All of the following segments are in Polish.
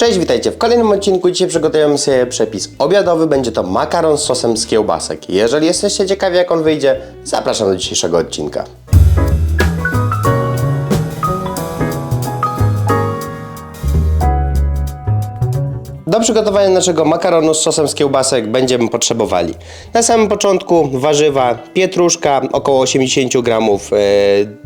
Cześć, witajcie w kolejnym odcinku. Dzisiaj przygotujemy sobie przepis obiadowy. Będzie to makaron z sosem z kiełbasek. Jeżeli jesteście ciekawi jak on wyjdzie, zapraszam do dzisiejszego odcinka. Do przygotowania naszego makaronu z sosem z kiełbasek będziemy potrzebowali na samym początku warzywa, pietruszka, około 80 gramów e,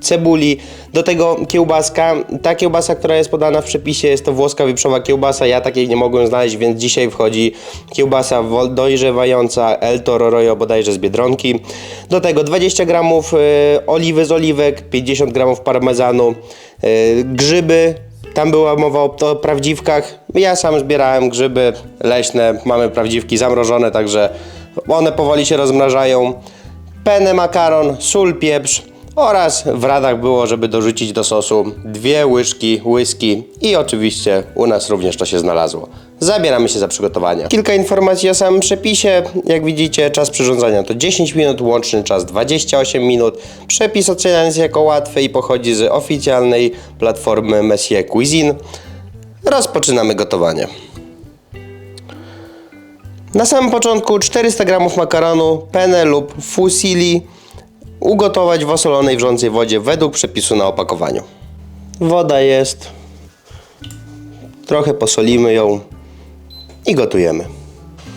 cebuli, do tego kiełbaska. Ta kiełbasa, która jest podana w przepisie jest to włoska wieprzowa kiełbasa, ja takiej nie mogłem znaleźć, więc dzisiaj wchodzi kiełbasa dojrzewająca El Toro Royo bodajże z Biedronki. Do tego 20 gramów e, oliwy z oliwek, 50 gramów parmezanu, e, grzyby, tam była mowa o, o prawdziwkach. Ja sam zbierałem grzyby leśne, mamy prawdziwki zamrożone, także one powoli się rozmrażają. Penę makaron, sól, pieprz oraz w radach było, żeby dorzucić do sosu dwie łyżki whisky i oczywiście u nas również to się znalazło. Zabieramy się za przygotowanie. Kilka informacji o samym przepisie. Jak widzicie, czas przyrządzania to 10 minut, łączny czas 28 minut. Przepis oceniany jest jako łatwy i pochodzi z oficjalnej platformy Messier Cuisine. Rozpoczynamy gotowanie. Na samym początku 400 g makaronu, penne lub fusilli ugotować w osolonej wrzącej wodzie według przepisu na opakowaniu. Woda jest. Trochę posolimy ją i gotujemy.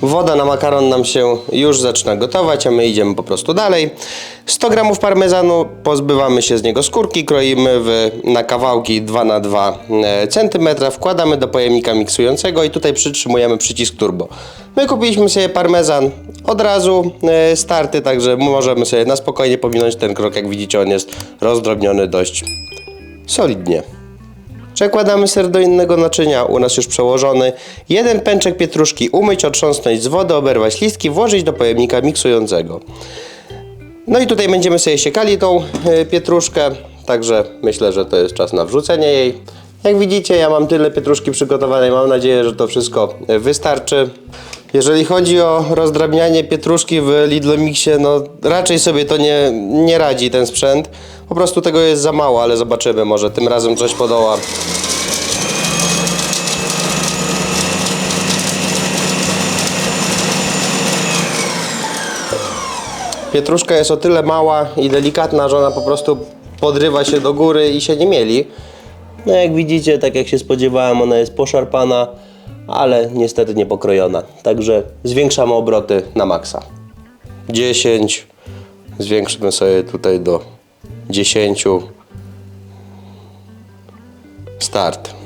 Woda na makaron nam się już zaczyna gotować, a my idziemy po prostu dalej. 100 g parmezanu, pozbywamy się z niego skórki, kroimy w, na kawałki 2 na 2 cm, wkładamy do pojemnika miksującego i tutaj przytrzymujemy przycisk turbo. My kupiliśmy sobie parmezan od razu e, starty, także możemy sobie na spokojnie pominąć ten krok. Jak widzicie, on jest rozdrobniony dość solidnie. Przekładamy ser do innego naczynia, u nas już przełożony. Jeden pęczek pietruszki umyć, otrząsnąć z wody, oberwać listki, włożyć do pojemnika miksującego. No i tutaj będziemy sobie siekali tą y, pietruszkę, także myślę, że to jest czas na wrzucenie jej. Jak widzicie, ja mam tyle pietruszki przygotowanej, mam nadzieję, że to wszystko y, wystarczy. Jeżeli chodzi o rozdrabnianie pietruszki w Lidl Mixie, no raczej sobie to nie, nie radzi ten sprzęt. Po prostu tego jest za mało, ale zobaczymy, może tym razem coś podoła. Pietruszka jest o tyle mała i delikatna, że ona po prostu podrywa się do góry i się nie mieli. No jak widzicie, tak jak się spodziewałem, ona jest poszarpana, ale niestety nie pokrojona. Także zwiększamy obroty na maksa. 10. Zwiększymy sobie tutaj do 10. Start.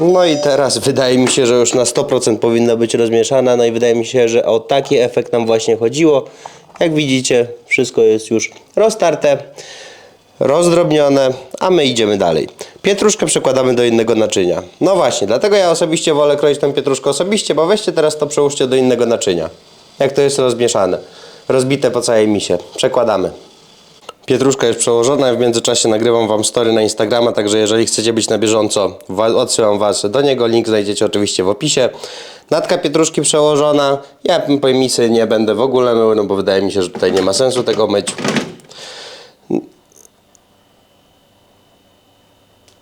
No i teraz wydaje mi się, że już na 100% powinna być rozmieszana. No i wydaje mi się, że o taki efekt nam właśnie chodziło. Jak widzicie, wszystko jest już roztarte, rozdrobnione, a my idziemy dalej. Pietruszkę przekładamy do innego naczynia. No właśnie, dlatego ja osobiście wolę kroić tę pietruszkę osobiście, bo weźcie teraz to przełóżcie do innego naczynia. Jak to jest rozmieszane. Rozbite po całej misie. Przekładamy. Pietruszka jest przełożona, w międzyczasie nagrywam Wam story na Instagrama, także jeżeli chcecie być na bieżąco, odsyłam Was do niego, link znajdziecie oczywiście w opisie. Natka pietruszki przełożona, ja pojmisy nie będę w ogóle mył, no bo wydaje mi się, że tutaj nie ma sensu tego myć.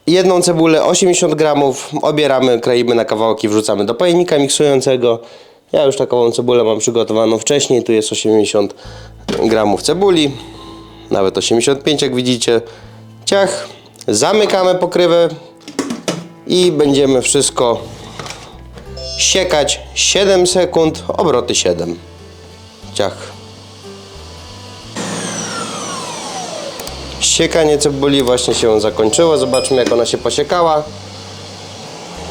Jedną cebulę 80 gramów obieramy, kroimy na kawałki, wrzucamy do pojemnika miksującego. Ja już takową cebulę mam przygotowaną wcześniej, tu jest 80 gramów cebuli nawet 85 jak widzicie. Ciach, zamykamy pokrywę i będziemy wszystko siekać 7 sekund, obroty 7. Ciach. Siekanie cebuli właśnie się zakończyło. Zobaczmy jak ona się posiekała.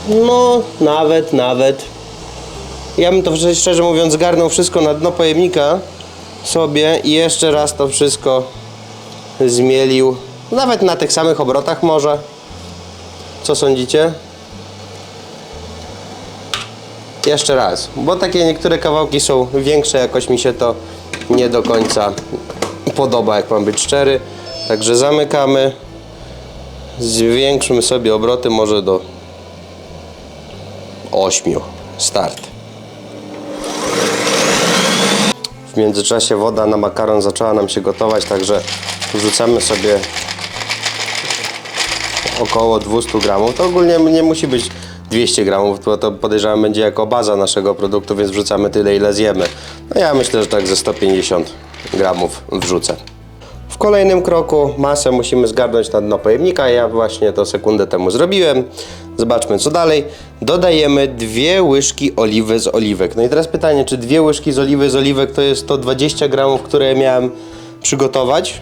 No, nawet, nawet. Ja bym to szczerze mówiąc zgarnął wszystko na dno pojemnika sobie i jeszcze raz to wszystko zmielił. Nawet na tych samych obrotach może. Co sądzicie? Jeszcze raz, bo takie niektóre kawałki są większe, jakoś mi się to nie do końca podoba, jak mam być szczery. Także zamykamy. Zwiększmy sobie obroty może do 8. Start. W międzyczasie woda na makaron zaczęła nam się gotować, także wrzucamy sobie około 200 gramów. To ogólnie nie musi być 200 gramów, bo to podejrzewam będzie jako baza naszego produktu, więc wrzucamy tyle ile zjemy. No ja myślę, że tak ze 150 gramów wrzucę. W kolejnym kroku masę musimy zgarnąć na dno pojemnika. Ja właśnie to sekundę temu zrobiłem. Zobaczmy co dalej. Dodajemy dwie łyżki oliwy z oliwek. No i teraz pytanie, czy dwie łyżki z oliwy z oliwek to jest to 20 gramów, które miałem przygotować?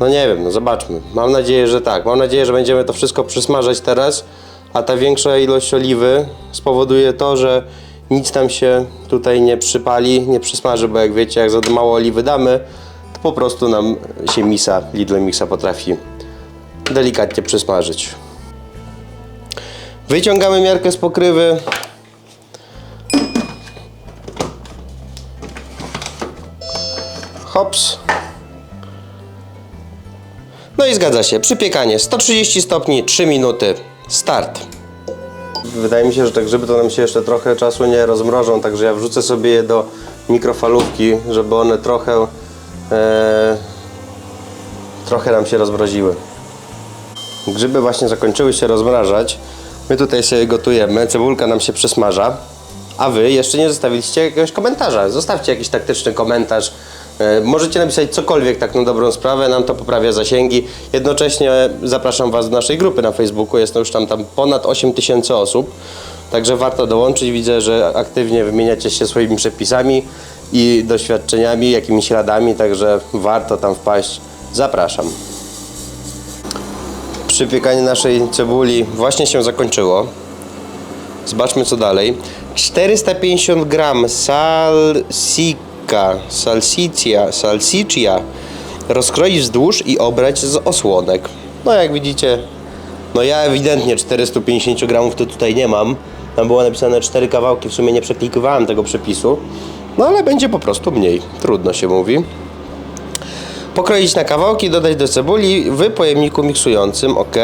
No nie wiem, no zobaczmy. Mam nadzieję, że tak. Mam nadzieję, że będziemy to wszystko przysmażać teraz, a ta większa ilość oliwy spowoduje to, że nic tam się tutaj nie przypali, nie przysmaży, bo jak wiecie, jak za mało oliwy damy, to po prostu nam się misa, Lidl Mixa potrafi delikatnie przysmażyć. Wyciągamy miarkę z pokrywy. Hops. Zgadza się, przypiekanie 130 stopni, 3 minuty, start. Wydaje mi się, że te grzyby to nam się jeszcze trochę czasu nie rozmrożą, także ja wrzucę sobie je do mikrofalówki, żeby one trochę, e, trochę nam się rozmroziły. Grzyby właśnie zakończyły się rozmrażać. My tutaj sobie gotujemy, cebulka nam się przysmaża. A wy jeszcze nie zostawiliście jakiegoś komentarza. Zostawcie jakiś taktyczny komentarz. E, Możecie napisać cokolwiek tak na dobrą sprawę, nam to poprawia zasięgi. Jednocześnie zapraszam Was do naszej grupy na Facebooku. Jest już tam, tam ponad 8 tysięcy osób. Także warto dołączyć. Widzę, że aktywnie wymieniacie się swoimi przepisami i doświadczeniami, jakimiś radami, także warto tam wpaść. Zapraszam. Przypiekanie naszej cebuli właśnie się zakończyło. Zobaczmy co dalej. 450 gram salsika, salsicia, salsiccia rozkroić wzdłuż i obrać z osłonek. No jak widzicie, no ja ewidentnie 450 gramów to tutaj nie mam. Tam było napisane 4 kawałki, w sumie nie przeklikowałem tego przepisu. No ale będzie po prostu mniej, trudno się mówi. Pokroić na kawałki, dodać do cebuli w pojemniku miksującym, ok.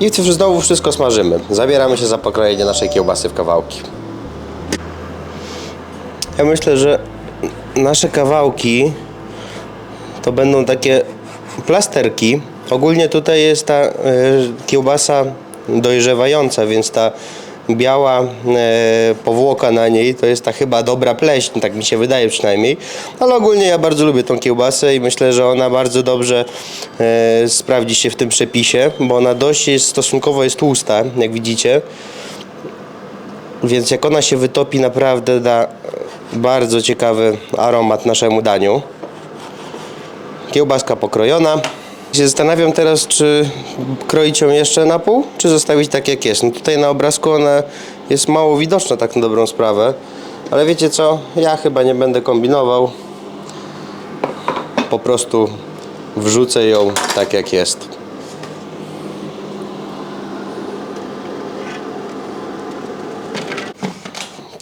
I znowu wszystko smażymy. Zabieramy się za pokrojenie naszej kiełbasy w kawałki. Ja myślę, że nasze kawałki to będą takie plasterki. Ogólnie tutaj jest ta e, kiełbasa dojrzewająca, więc ta biała e, powłoka na niej to jest ta chyba dobra pleśń, tak mi się wydaje przynajmniej. Ale ogólnie ja bardzo lubię tą kiełbasę i myślę, że ona bardzo dobrze e, sprawdzi się w tym przepisie, bo ona dość jest stosunkowo jest tłusta, jak widzicie. Więc jak ona się wytopi, naprawdę da bardzo ciekawy aromat naszemu daniu. Kiełbaska pokrojona. Się zastanawiam teraz, czy kroić ją jeszcze na pół, czy zostawić tak jak jest. No tutaj na obrazku ona jest mało widoczna tak na dobrą sprawę. Ale wiecie co? Ja chyba nie będę kombinował. Po prostu wrzucę ją tak jak jest.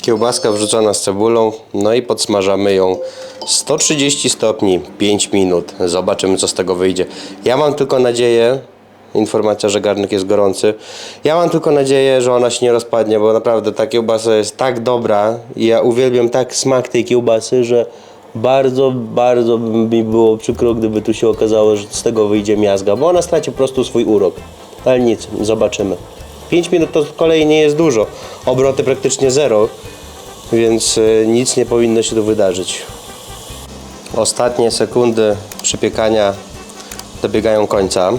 Kiełbaska wrzucona z cebulą, no i podsmażamy ją 130 stopni 5 minut. Zobaczymy co z tego wyjdzie. Ja mam tylko nadzieję, informacja, że garnek jest gorący. Ja mam tylko nadzieję, że ona się nie rozpadnie, bo naprawdę ta kiełbasa jest tak dobra i ja uwielbiam tak smak tej kiełbasy, że bardzo, bardzo by mi było przykro, gdyby tu się okazało, że z tego wyjdzie miazga, bo ona straci po prostu swój urok. Ale nic, zobaczymy. 5 minut to z kolei nie jest dużo. Obroty praktycznie zero, więc y, nic nie powinno się tu wydarzyć. Ostatnie sekundy przypiekania dobiegają końca.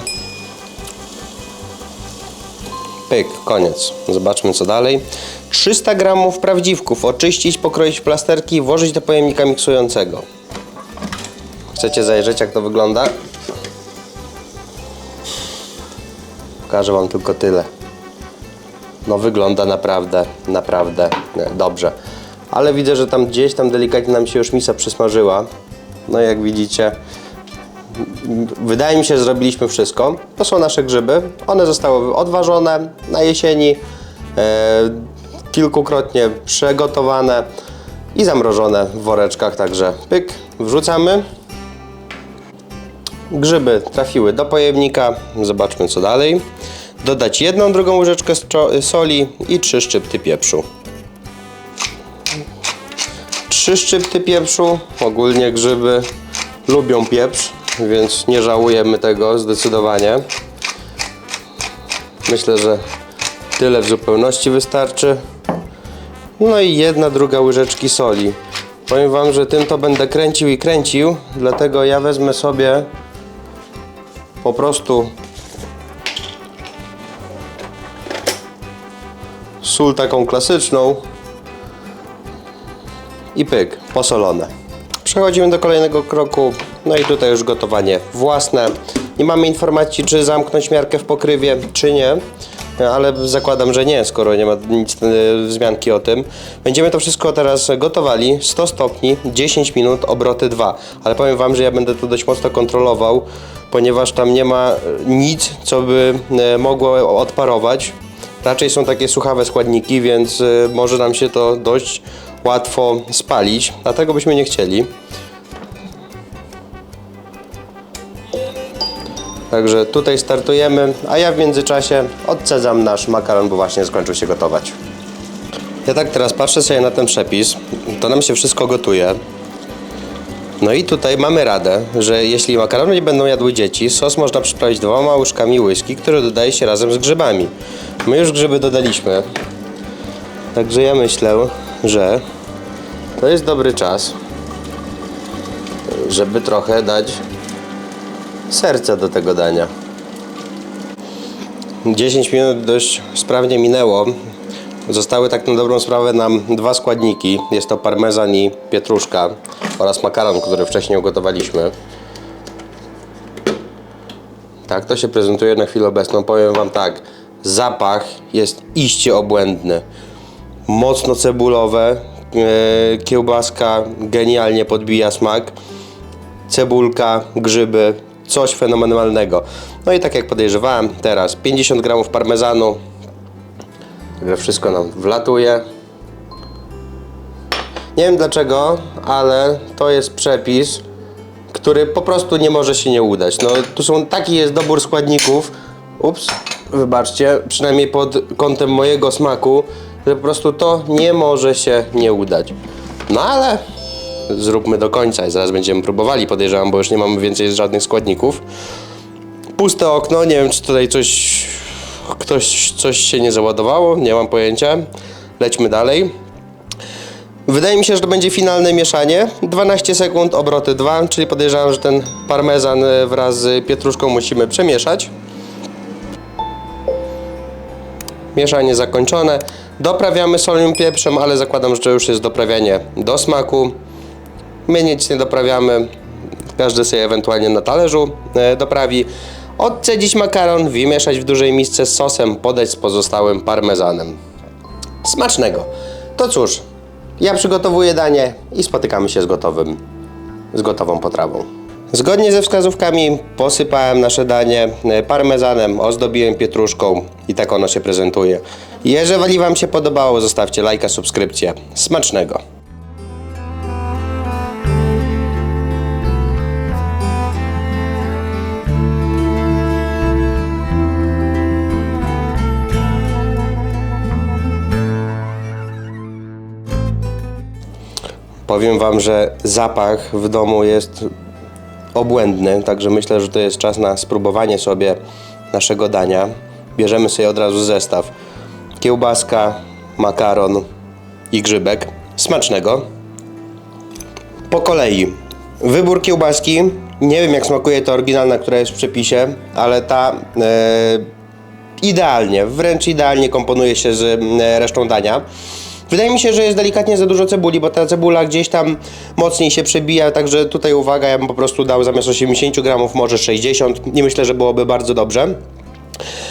Pyk, koniec. Zobaczmy co dalej. 300 gramów prawdziwków oczyścić, pokroić w plasterki i włożyć do pojemnika miksującego. Chcecie zajrzeć jak to wygląda? Pokażę Wam tylko tyle. No wygląda naprawdę, naprawdę e, dobrze. Ale widzę, że tam gdzieś tam delikatnie nam się już misa przysmażyła. No jak widzicie, wydaje mi się, że zrobiliśmy wszystko. To są nasze grzyby. One zostały odważone na jesieni, e, kilkukrotnie przegotowane i zamrożone w woreczkach. Także pyk, wrzucamy. Grzyby trafiły do pojemnika. Zobaczmy co dalej. Dodać jedną drugą łyżeczkę soli i trzy szczypty pieprzu. Trzy szczypty pieprzu. Ogólnie grzyby lubią pieprz, więc nie żałujemy tego zdecydowanie. Myślę, że tyle w zupełności wystarczy. No i jedna druga łyżeczki soli. Powiem Wam, że tym to będę kręcił i kręcił, dlatego ja wezmę sobie po prostu sól taką klasyczną i pyk, posolone. Przechodzimy do kolejnego kroku, no i tutaj już gotowanie własne. Nie mamy informacji, czy zamknąć miarkę w pokrywie, czy nie, ale zakładam, że nie, skoro nie ma nic e, wzmianki o tym. Będziemy to wszystko teraz gotowali, 100 stopni, 10 minut, obroty 2. Ale powiem Wam, że ja będę to dość mocno kontrolował, ponieważ tam nie ma e, nic, co by e, mogło odparować. Raczej są takie suchawe składniki, więc y, może nam się to dość łatwo spalić, a tego byśmy nie chcieli. Także tutaj startujemy, a ja w międzyczasie odcedzam nasz makaron, bo właśnie skończył się gotować. Ja tak teraz patrzę sobie na ten przepis, to nam się wszystko gotuje. No i tutaj mamy radę, że jeśli makarony nie będą jadły dzieci, sos można przyprawić dwoma łyżkami whisky, które dodaje się razem z grzybami. My już grzyby dodaliśmy, także ja myślę, że to jest dobry czas, żeby trochę dać serca do tego dania. 10 minut dość sprawnie minęło. Zostały tak na dobrą sprawę nam dwa składniki. Jest to parmezan i pietruszka oraz makaron, który wcześniej ugotowaliśmy. Tak to się prezentuje na chwilę obecną. Powiem Wam tak, zapach jest iście obłędny. Mocno cebulowe, e, kiełbaska genialnie podbija smak, cebulka, grzyby, coś fenomenalnego. No i tak jak podejrzewałem, teraz 50 gramów parmezanu, Także wszystko nam wlatuje. Nie wiem dlaczego, ale to jest przepis, który po prostu nie może się nie udać. No, tu są taki jest dobór składników. Ups, wybaczcie, przynajmniej pod kątem mojego smaku, że po prostu to nie może się nie udać. No ale zróbmy do końca i zaraz będziemy próbowali, podejrzewam, bo już nie mamy więcej żadnych składników. Puste okno, nie wiem czy tutaj coś ktoś coś się nie załadowało, nie mam pojęcia. Lećmy dalej. Wydaje mi się, że to będzie finalne mieszanie. 12 sekund, obroty 2, czyli podejrzewam, że ten parmezan e, wraz z pietruszką musimy przemieszać. Mieszanie zakończone. Doprawiamy solą pieprzem, ale zakładam, że to już jest doprawianie do smaku. My nic nie doprawiamy. Każdy sobie ewentualnie na talerzu e, doprawi. Odcedzić makaron, wymieszać w dużej misce z sosem, podać z pozostałym parmezanem. Smacznego. To cóż, ja przygotowuję danie i spotykamy się z gotowym, z gotową potrawą. Zgodnie ze wskazówkami posypałem nasze danie e, parmezanem, ozdobiłem pietruszką i tak ono się prezentuje. Jeżeli Wam się podobało, zostawcie lajka, subskrypcję. Smacznego! Powiem Wam, że zapach w domu jest obłędny, także myślę, że to jest czas na spróbowanie sobie naszego dania. Bierzemy sobie od razu zestaw. Kiełbaska, makaron i grzybek. Smacznego. Po kolei. Wybór kiełbaski. Nie wiem jak smakuje ta oryginalna, która jest w przepisie, ale ta e, idealnie, wręcz idealnie komponuje się z e, resztą dania. Wydaje mi się, że jest delikatnie za dużo cebuli, bo ta cebula gdzieś tam mocniej się przebija, także tutaj uwaga, ja bym po prostu dał zamiast 80 gramów może 60 i myślę, że byłoby bardzo dobrze.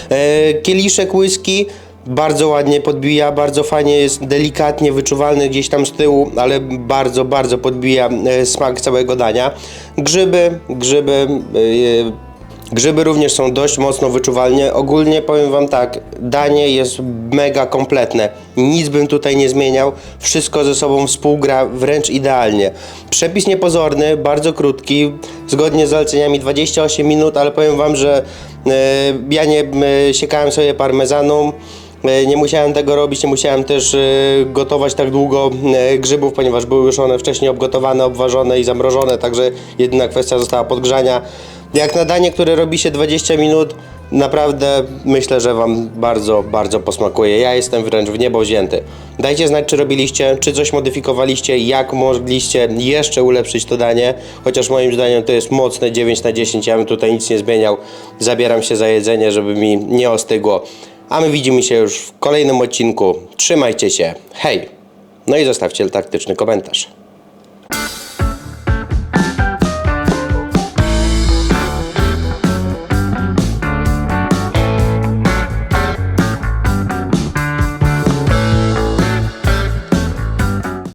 E, kieliszek whisky bardzo ładnie podbija, bardzo fajnie jest delikatnie wyczuwalny gdzieś tam z tyłu, ale bardzo, bardzo podbija e, smak całego dania. Grzyby, grzyby, e, Grzyby również są dość mocno wyczuwalnie. Ogólnie powiem Wam tak, danie jest mega kompletne. Nic bym tutaj nie zmieniał. Wszystko ze sobą współgra wręcz idealnie. Przepis niepozorny, bardzo krótki, zgodnie z zaleceniami 28 minut, ale powiem Wam, że e, ja nie e, siekałem sobie parmezanu. E, Nie musiałem tego robić, nie musiałem też gotować tak długo grzybów, ponieważ były już one wcześniej obgotowane, obważone i zamrożone, także jedyna kwestia została podgrzania. Jak na danie, które robi się 20 minut, naprawdę myślę, że Wam bardzo, bardzo posmakuje. Ja jestem wręcz w niebo wzięty. Dajcie znać, czy robiliście, czy coś modyfikowaliście, jak mogliście jeszcze ulepszyć to danie, chociaż moim zdaniem to jest mocne 9 na 10, ja bym tutaj nic nie zmieniał. Zabieram się za jedzenie, żeby mi nie ostygło. A my widzimy się już w kolejnym odcinku. Trzymajcie się. Hej! No i zostawcie taktyczny komentarz.